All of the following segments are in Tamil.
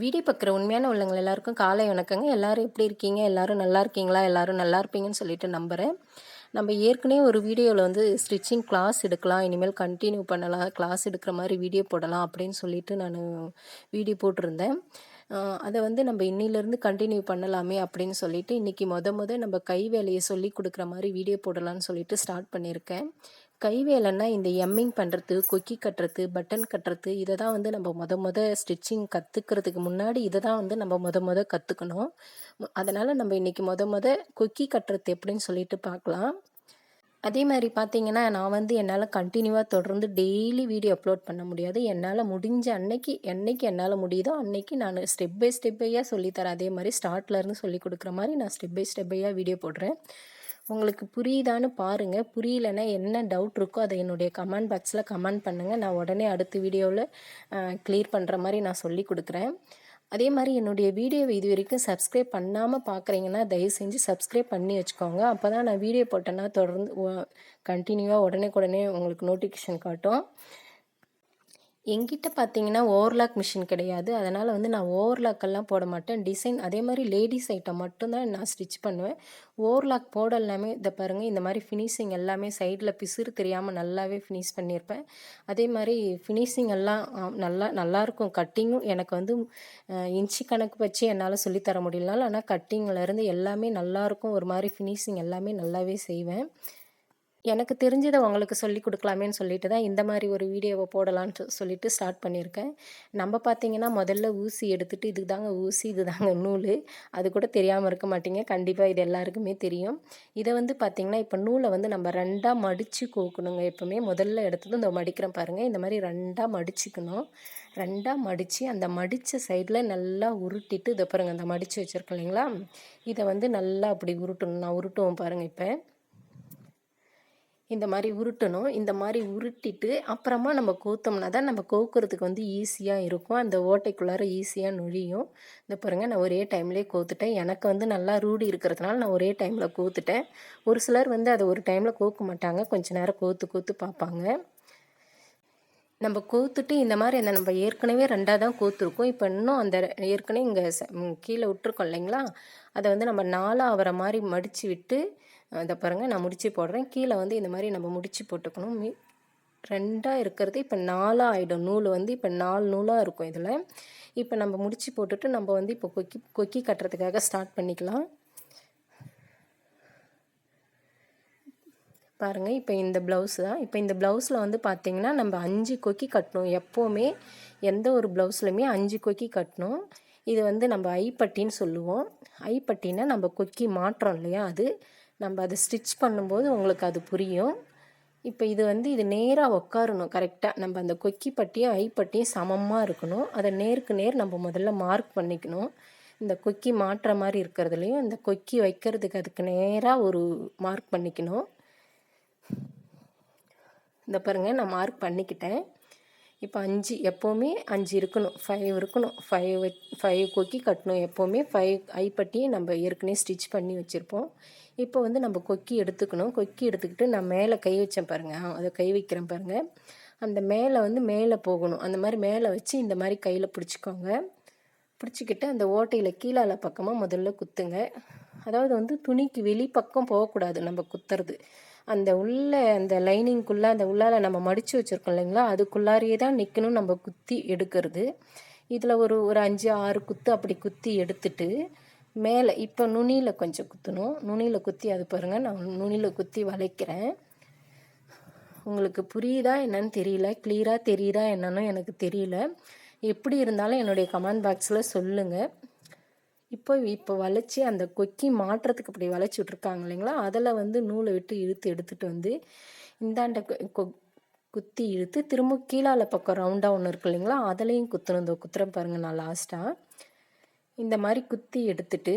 வீடியோ பார்க்குற உண்மையான உள்ளவங்க எல்லாருக்கும் காலை வணக்கங்க. எல்லோரும் எப்படி இருக்கீங்க? எல்லோரும் நல்லா இருக்கீங்களா? எல்லோரும் நல்லா இருப்பீங்கன்னு சொல்லிட்டு நம்புகிறேன் நம்ம ஏற்கனவே ஒரு வீடியோவில் வந்து ஸ்டிச்சிங் கிளாஸ் எடுக்கலாம் இனிமேல் கண்டினியூ பண்ணலாம் கிளாஸ் எடுக்கிற மாதிரி வீடியோ போடலாம் அப்படின்னு சொல்லிட்டு நான் வீடியோ போட்டிருந்தேன். அதை வந்து நம்ம இன்னிலேருந்து கண்டினியூ பண்ணலாமே அப்படின்னு சொல்லிட்டு இன்றைக்கி மொத முத நம்ம கை வேலையை சொல்லி கொடுக்குற மாதிரி வீடியோ போடலான்னு சொல்லிட்டு ஸ்டார்ட் பண்ணியிருக்கேன். கை வேலைன்னா இந்த எம்மிங் பண்ணுறது கொக்கி கட்டுறது பட்டன் கட்டுறது இதை தான் வந்து நம்ம மொத மொத ஸ்டிச்சிங் கற்றுக்கிறதுக்கு முன்னாடி இதை தான் வந்து நம்ம மொத மொத கற்றுக்கணும் அதனால் நம்ம இன்றைக்கி மொத மொத கொக்கி கட்டுறது எப்படின்னு சொல்லிட்டு பார்க்கலாம். அதே மாதிரி பார்த்தீங்கன்னா நான் வந்து என்னால் கண்டினியூவாக தொடர்ந்து டெய்லி வீடியோ அப்லோட் பண்ண முடியாது. என்னால் முடிஞ்ச அன்னைக்கு என்னைக்கு என்னால் முடியுதோ அன்னைக்கு நான் ஸ்டெப் பை ஸ்டெப்பையாக சொல்லித்தரேன் அதே மாதிரி ஸ்டார்ட்லேருந்து சொல்லி கொடுக்குற மாதிரி நான் ஸ்டெப் பை ஸ்டெப்பையாக வீடியோ போடுறேன். உங்களுக்கு புரியுதான்னு பாருங்கள் புரியலன்னா என்ன டவுட் இருக்கோ அதை என்னுடைய கமெண்ட் பாக்ஸில் கமெண்ட் பண்ணுங்கள் நான் உடனே அடுத்த வீடியோவில் க்ளியர் பண்ணுற மாதிரி நான் சொல்லி கொடுக்குறேன். அதே மாதிரி என்னுடைய வீடியோவை இது வரைக்கும் சப்ஸ்கிரைப் பண்ணாமல் பார்க்குறீங்கன்னா தயவு செஞ்சு சப்ஸ்கிரைப் பண்ணி வச்சுக்கோங்க. அப்போ தான் நான் வீடியோ போட்டேன்னா தொடர்ந்து கண்டினியூவாக உடனே உடனே உங்களுக்கு நோட்டிஃபிகேஷன் காட்டும். எங்கிட்ட பார்த்தீங்கன்னா ஓவர்லாக் மிஷின் கிடையாது. அதனால் வந்து நான் ஓவர்லாக்கெல்லாம் போட மாட்டேன். டிசைன் அதே மாதிரி லேடிஸ் ஐட்டம் மட்டும்தான் நான் ஸ்டிச் பண்ணுவேன். ஓவர்லாக் போட எல்லாமே இதை பாருங்கள் இந்த மாதிரி ஃபினிஷிங் எல்லாமே சைடில் பிசுறு தெரியாமல் நல்லாவே ஃபினிஷ் பண்ணியிருப்பேன் அதே மாதிரி ஃபினிஷிங் எல்லாம் நல்லா நல்லாயிருக்கும் கட்டிங்கும் எனக்கு வந்து இன்ச்சு கணக்கு வச்சு என்னால் சொல்லித்தர முடியலனாலும் ஆனால் கட்டிங்கிலேருந்து எல்லாமே நல்லாயிருக்கும் ஒரு மாதிரி ஃபினிஷிங் எல்லாமே நல்லாவே செய்வேன். எனக்கு தெரிஞ்சதை உங்களுக்கு சொல்லி கொடுக்கலாமேன்னு சொல்லிட்டு தான் இந்த மாதிரி ஒரு வீடியோவை போடலான்னு சொல்லிட்டு ஸ்டார்ட் பண்ணியிருக்கேன். நம்ம பார்த்தீங்கன்னா முதல்ல ஊசி எடுத்துகிட்டு இது தாங்க ஊசி இது தாங்க நூல். அது கூட தெரியாமல் இருக்க மாட்டீங்க. கண்டிப்பாக இது எல்லாருக்குமே தெரியும். இதை வந்து பார்த்தீங்கன்னா இப்போ நூலை வந்து நம்ம ரெண்டாக மடித்து கோக்கணுங்க எப்போவுமே. முதல்ல எடுத்ததும் இந்த மடிக்கிறேன் பாருங்கள் இந்த மாதிரி ரெண்டாக மடிச்சுக்கணும். ரெண்டாக மடித்து அந்த மடித்த சைடில் நல்லா உருட்டிட்டு இதை பாருங்கள் அந்த மடித்து வச்சுருக்கோம் இல்லைங்களா? இதை வந்து நல்லா அப்படி உருட்டணும். நான் உருட்டுவோம் பாருங்கள் இப்போ. இந்த மாதிரி உருட்டணும். இந்த மாதிரி உருட்டிட்டு அப்புறமா நம்ம கோத்தோம்னா தான் நம்ம கோக்குறதுக்கு வந்து ஈஸியாக இருக்கும். அந்த ஓட்டைக்குள்ளார ஈஸியாக நுழியும். இந்த பாருங்கள் நான் ஒரே டைம்லேயே கோத்துட்டேன். எனக்கு வந்து நல்லா ரூடி இருக்கிறதுனால நான் ஒரே டைமில் கோத்துட்டேன். ஒரு சிலர் வந்து அதை ஒரு டைமில் கோக்க மாட்டாங்க. கொஞ்ச நேரம் கோத்து கோத்து பார்ப்பாங்க. நம்ம கோத்துட்டு இந்த மாதிரி அந்த நம்ம ஏற்கனவே ரெண்டாக தான் கோத்துருக்கோம். இப்போ இன்னும் அந்த ஏற்கனவே இங்கே கீழே விட்டுருக்கோம் இல்லைங்களா? அதை வந்து நம்ம நாலாக ஆகிற மாதிரி மடித்து விட்டு அதை பாருங்கள் நான் முடிச்சு போடுறேன். கீழே வந்து இந்த மாதிரி நம்ம முடிச்சு போட்டுக்கணும். மீ ரெண்டாக இருக்கிறது இப்போ நாலாக ஆகிடும் நூல் வந்து இப்போ நாலு நூலாக இருக்கும் இதில். இப்போ நம்ம முடிச்சு போட்டுட்டு நம்ம வந்து இப்போ கொக்கி கொக்கி கட்டுறதுக்காக ஸ்டார்ட் பண்ணிக்கலாம். பாருங்கள் இப்போ இந்த ப்ளவுஸ் தான். இப்போ இந்த ப்ளவுஸில் வந்து பார்த்திங்கன்னா நம்ம அஞ்சு கொக்கி கட்டணும். எப்போவுமே எந்த ஒரு ப்ளவுஸ்லையுமே அஞ்சு கொக்கி கட்டணும். இது வந்து நம்ம ஐப்பட்டின்னு சொல்லுவோம். ஐப்பட்டினா நம்ம கொக்கி மாற்றோம் இல்லையா அது? நம்ம அதை ஸ்டிச் பண்ணும்போது உங்களுக்கு அது புரியும். இப்போ இது வந்து இது நேராக உட்காரணும் கரெக்டாக நம்ம அந்த கொக்கி பட்டியும் ஐப்பட்டியும் சமமாக இருக்கணும். அதை நேருக்கு நேர் நம்ம முதல்ல மார்க் பண்ணிக்கணும். இந்த கொக்கி மாட்டுற மாதிரி இருக்கிறதுலையும் இந்த கொக்கி வைக்கிறதுக்கு அதுக்கு நேராக ஒரு மார்க் பண்ணிக்கணும். இந்த பாருங்க நான் மார்க் பண்ணிக்கிட்டேன். இப்போ அஞ்சு எப்போவுமே அஞ்சு இருக்கணும். ஃபைவ் இருக்கணும். ஃபைவ் ஃபைவ் கொக்கி கட்டணும். எப்போவுமே ஃபைவ் ஐப்பட்டியை நம்ம ஏற்கனவே ஸ்டிச் பண்ணி வச்சுருப்போம். இப்போ வந்து நம்ம கொக்கி எடுத்துக்கணும். கொக்கி எடுத்துக்கிட்டு நான் மேலே கை வச்சேன் பாருங்கள் அதை கை வைக்கிறேன் பாருங்கள் அந்த மேலே வந்து மேலே போகணும். அந்த மாதிரி மேலே வச்சு இந்த மாதிரி கையில் பிடிச்சிக்கோங்க. பிடிச்சிக்கிட்டு அந்த ஓட்டையில் கீழால பக்கமாக முதல்ல குத்துங்க. அதாவது வந்து துணிக்கு வெளிப்பக்கம் போகக்கூடாது நம்ம குத்துறது. அந்த உள்ள அந்த லைனிங்குள்ளே அந்த உள்ளால நம்ம மடித்து வச்சுருக்கோம் இல்லைங்களா? அதுக்குள்ளாரையே தான் நிற்கணும் நம்ம குத்தி எடுக்கிறது. இதில் ஒரு ஒரு அஞ்சு ஆறு குத்து அப்படி குத்தி எடுத்துட்டு மேலே இப்போ நுனியில் கொஞ்சம் குத்தணும். நுனியில் குத்தி அது பாருங்கள் நான் நுனியில் குத்தி வளைக்கிறேன். உங்களுக்கு புரியுதா என்னன்னு தெரியல. கிளியராக தெரியுதா என்னன்னு எனக்கு தெரியல. எப்படி இருந்தாலும் என்னுடைய கமெண்ட் பாக்ஸில் சொல்லுங்கள் இப்போ இப்போ வளைச்சி அந்த கொக்கி மாற்றத்துக்கு அப்படி வளைச்சி விட்ருக்காங்க இல்லைங்களா? அதில் வந்து நூலை விட்டு இழுத்து எடுத்துகிட்டு வந்து இந்தாண்ட கொ- குத்தி இழுத்து திரும்ப கீழால பக்கம் ரவுண்டாக ஒன்று இருக்கு இல்லைங்களா? அதுலேயும் குத்தணும். இந்த குத்துறேன் பாருங்கள் நான் லாஸ்ட்டாக இந்த மாதிரி குத்தி எடுத்துட்டு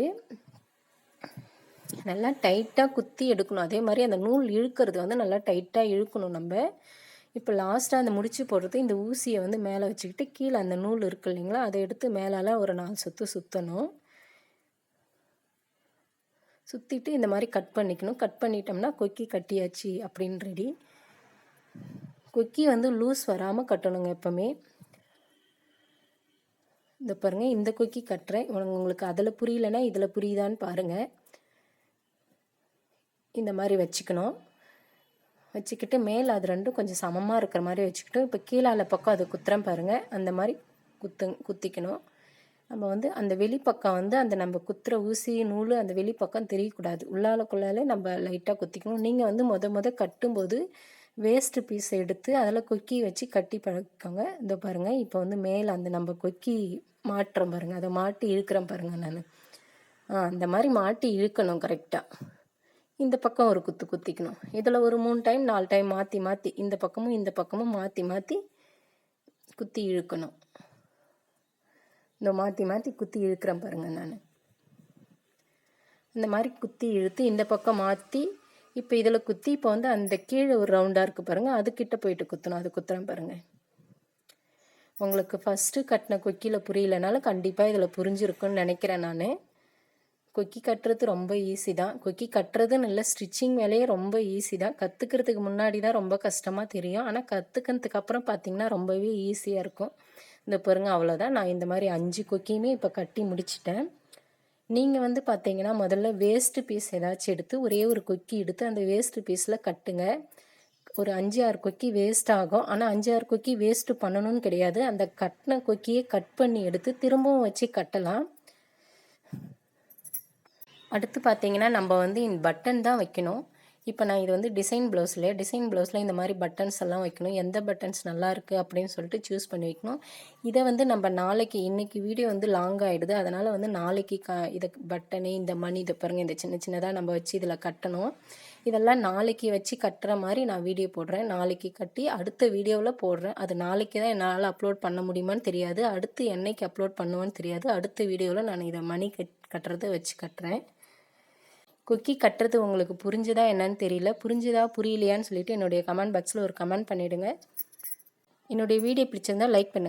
நல்லா டைட்டாக குத்தி எடுக்கணும். அதே மாதிரி அந்த நூல் இழுக்கிறது வந்து நல்லா டைட்டாக இழுக்கணும் நம்ம. இப்போ லாஸ்ட்டாக அந்த முடிச்சு போடுறது இந்த ஊசியை வந்து மேலே வச்சுக்கிட்டு கீழே அந்த நூல் இருக்கு இல்லைங்களா? அதை எடுத்து மேலால் ஒரு நாலு சுற்று சுற்றணும் சுற்றிட்டு இந்த மாதிரி கட் பண்ணிக்கணும். கட் பண்ணிட்டோம்னா கொக்கி கட்டியாச்சு அப்படின்னு ரெடி கொக்கி வந்து லூஸ் வராமல் கட்டணுங்க எப்போவுமே. இந்த பாருங்கள் இந்த கொக்கி கட்டுறேன். உனக்கு- உங்களுக்கு அதில் புரியலன்னா இதில் புரியுதான்னு பாருங்கள் இந்த மாதிரி வச்சுக்கணும். வச்சுக்கிட்டு மேலே அது ரெண்டும் கொஞ்சம் சமமாக இருக்கிற மாதிரி வச்சுக்கிட்டு இப்போ கீழால பக்கம் அது குத்துறேன் பாருங்கள் அந்த மாதிரி குத்து குத்திக்கணும். நம்ம வந்து அந்த வெளிப்பக்கம் வந்து அந்த நம்ம குத்துற ஊசி நூல் அந்த வெளிப்பக்கம் தெரியக்கூடாது. உள்ளாலக்குள்ளாலே நம்ம லைட்டாக குத்திக்கணும். நீங்கள் வந்து மொத முத கட்டும்போது வேஸ்ட்டு பீஸ் எடுத்து அதில் கொக்கி வச்சு கட்டி பழக்கோங்க. இந்த பாருங்கள் இப்போ வந்து மேலே அந்த நம்ம கொக்கி மாட்டுறோம் பாருங்கள் அதை மாட்டி இழுக்கிறேன் பாருங்கள் நான். ஆ அந்த மாதிரி மாட்டி இழுக்கணும் கரெக்டாக இந்த பக்கம் ஒரு குத்து குத்திக்கணும். இதில் ஒரு மூணு டைம் நாலு டைம் மாற்றி மாற்றி இந்த பக்கமும் இந்த பக்கமும் மாற்றி மாற்றி குத்தி இழுக்கணும். இந்த மாற்றி மாற்றி குத்தி இழுக்கிறேன் பாருங்கள் நான். இந்த மாதிரி குத்தி இழுத்து இந்த பக்கம் மாற்றி இப்போ இதில் குத்தி இப்போ வந்து அந்த கீழே ஒரு ரவுண்டாக இருக்குது பாருங்கள் அதுக்கிட்ட போயிட்டு குத்தணும் அது குத்துறேன் பாருங்கள் உங்களுக்கு ஃபஸ்ட்டு கட்டின கொக்கியில் புரியலனாலும் கண்டிப்பாக இதில் புரிஞ்சிருக்குன்னு நினைக்கிறேன் நான். கொக்கி கட்டுறது ரொம்ப ஈஸி தான். கொக்கி கட்டுறதுன்னு இல்லை ஸ்டிச்சிங் வேலையே ரொம்ப ஈஸி தான். கற்றுக்கிறதுக்கு முன்னாடி தான் ரொம்ப கஷ்டமாக தெரியும். ஆனால் கற்றுக்கிறதுக்கு அப்புறம் பார்த்திங்கன்னா ரொம்பவே ஈஸியாக இருக்கும். இந்த பாருங்க அவ்வளோதான் நான் இந்த மாதிரி அஞ்சு கொக்கியுமே இப்போ கட்டி முடிச்சிட்டேன். நீங்கள் வந்து பார்த்தீங்கன்னா முதல்ல வேஸ்ட்டு பீஸ் ஏதாச்சும் எடுத்து ஒரே ஒரு கொக்கி எடுத்து அந்த வேஸ்ட்டு பீஸில் கட்டுங்க. ஒரு அஞ்சு ஆறு கொக்கி வேஸ்ட் ஆகும். ஆனால் அஞ்சு ஆறு கொக்கி வேஸ்ட்டு பண்ணணும்னு கிடையாது. அந்த கட்டின கொக்கியை கட் பண்ணி எடுத்து திரும்பவும் வச்சு கட்டலாம். அடுத்து பார்த்தீங்கன்னா நம்ம வந்து இந்த பட்டன் தான் வைக்கணும். இப்போ நான் இது வந்து டிசைன் ப்ளவுஸில் டிசைன் ப்ளவுஸில் இந்த மாதிரி பட்டன்ஸ் எல்லாம் வைக்கணும். எந்த பட்டன்ஸ் நல்லா இருக்குது அப்படின்னு சொல்லிட்டு சூஸ் பண்ணி வைக்கணும். இதை வந்து நம்ம நாளைக்கு இன்றைக்கி வீடியோ வந்து லாங் ஆகிடுது அதனால் வந்து நாளைக்கு க இதை பட்டனு இந்த மணி இதை பாருங்கள் இந்த சின்ன சின்னதாக நம்ம வச்சு இதில் கட்டணும். இதெல்லாம் நாளைக்கு வச்சு கட்டுற மாதிரி நான் வீடியோ போடுறேன். நாளைக்கு கட்டி அடுத்த வீடியோவில் போடுறேன். அது நாளைக்கு தான் என்னால் அப்லோட் பண்ண முடியுமான்னு தெரியாது. அடுத்து என்னைக்கு அப்லோட் பண்ணுவேன்னு தெரியாது. அடுத்த வீடியோவில் நான் இதை மணி கட் கட்டுறதை வச்சு கட்டுறேன். குக்கி கட்டுறது உங்களுக்கு புரிஞ்சுதா என்னன்னு தெரியல. புரிஞ்சுதா புரியலையான்னு சொல்லிட்டு என்னுடைய கமெண்ட் பாக்ஸில் ஒரு கமெண்ட் பண்ணிவிடுங்க என்னுடைய வீடியோ பிடிச்சிருந்தா லைக் பண்ணுங்கள்